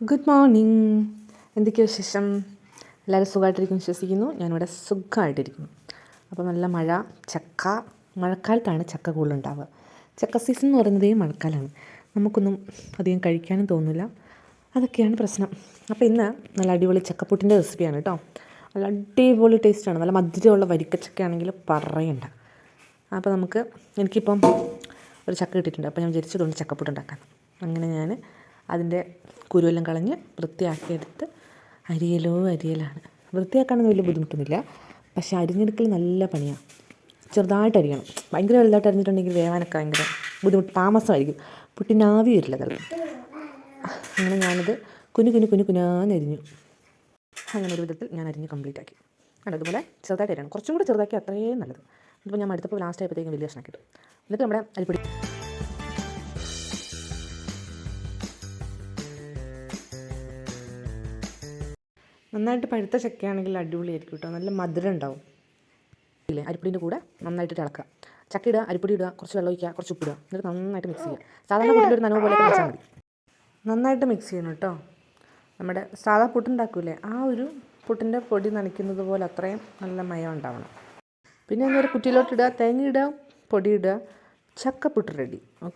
Good morning എന്തൊക്കെയോ വിശേഷം? എല്ലാവരും സുഖമായിട്ടിരിക്കും വിശ്വസിക്കുന്നു. ഞാനിവിടെ സുഖമായിട്ടിരിക്കുന്നു. അപ്പോൾ നല്ല മഴ ചക്ക. മഴക്കാലത്താണ് ചക്ക കൂടുതലുണ്ടാവുക. ചക്ക സീസൺ എന്ന് പറയുന്നത് മഴക്കാലമാണ് നമുക്കൊന്നും അധികം കഴിക്കാനും തോന്നില്ല അതൊക്കെയാണ് പ്രശ്നം. അപ്പോൾ ഇന്ന് നല്ല അടിപൊളി ചക്കപ്പുട്ടിന്റെ റെസിപ്പിയാണ് കേട്ടോ. നല്ല അടിപൊളി ടേസ്റ്റാണ് നല്ല മധുരമുള്ള വരിക്കച്ചക്കയാണെങ്കിൽ പറയണ്ട. അപ്പോൾ നമുക്ക് എനിക്കിപ്പം ഒരു ചക്ക കിട്ടിയിട്ടുണ്ട്. അപ്പോൾ ഞാൻ വിചാരിച്ചതുകൊണ്ട് ചക്കപ്പുട്ട് ഉണ്ടാക്കാൻ അങ്ങനെ ഞാൻ അതിന്റെ കുരുവെല്ലാം കളഞ്ഞ് വൃത്തിയാക്കിയെടുത്ത് അരിയലോ അരിയലാണ്. വൃത്തിയാക്കാനൊന്നും വലിയ ബുദ്ധിമുട്ടൊന്നുമില്ല. പക്ഷേ അരിഞ്ഞെടുക്കൽ നല്ല പണിയാണ് ചെറുതായിട്ട് അരിയണം. ഭയങ്കര വലുതായിട്ട് അരിഞ്ഞിട്ടുണ്ടെങ്കിൽ വേവാനൊക്കെ ഭയങ്കര ബുദ്ധിമുട്ട് താമസമായിരിക്കും. പുട്ടിനാവി വരില്ല ചിലപ്പോൾ അങ്ങനെ ഞാനത് കുനു കുനു കുനു കുനാന്നരിഞ്ഞു അങ്ങനെ ഒരു വിധത്തിൽ ഞാൻ അരിഞ്ഞ് കംപ്ലീറ്റ് ആക്കി. കണ്ടോ? അതുപോലെ ചെറുതായിട്ട് അരിയണം. കുറച്ചും കൂടി ചെറുതാക്കി അത്രയും നല്ലത്. ഇതിപ്പോൾ ഞാൻ അടുത്തപ്പോൾ ലാസ്റ്റ് ആയപ്പോഴത്തേക്കും വലിയ ഭക്ഷണം കിട്ടും എന്നിട്ട് നമ്മുടെ അരിപ്പൊടി നന്നായിട്ട് പഴുത്ത ചക്കയാണെങ്കിൽ അടിപൊളിയായിരിക്കും കേട്ടോ നല്ല മധുരം ഉണ്ടാവും. ഇല്ലേ? അരിപ്പൊടിന്റെ കൂടെ നന്നായിട്ട് ഇളക്കുക. ചക്ക ഇടുക അരിപ്പൊടി ഇടുക കുറച്ച് വെള്ളം ഒഴിക്കുക കുറച്ച് ഉപ്പിടുക എന്നിട്ട് നന്നായിട്ട് മിക്സ് ചെയ്യുക. സാധാരണ ഒരു നനവ് പോലെ വെച്ചാൽ മതി. നന്നായിട്ട് മിക്സ് ചെയ്യണം കേട്ടോ നമ്മുടെ സാധാ പുട്ടുണ്ടാക്കൂലേ? ആ ഒരു പുട്ടിന്റെ പൊടി നനയ്ക്കുന്നത് പോലെ അത്രയും നല്ല മയം ഉണ്ടാവണം. പിന്നെ ഒരു കുറ്റിയിലോട്ടിടുക തേങ്ങ ഇടുക പൊടി ഇടുക ചക്കപ്പുട്ട് റെഡി ഓക്കെ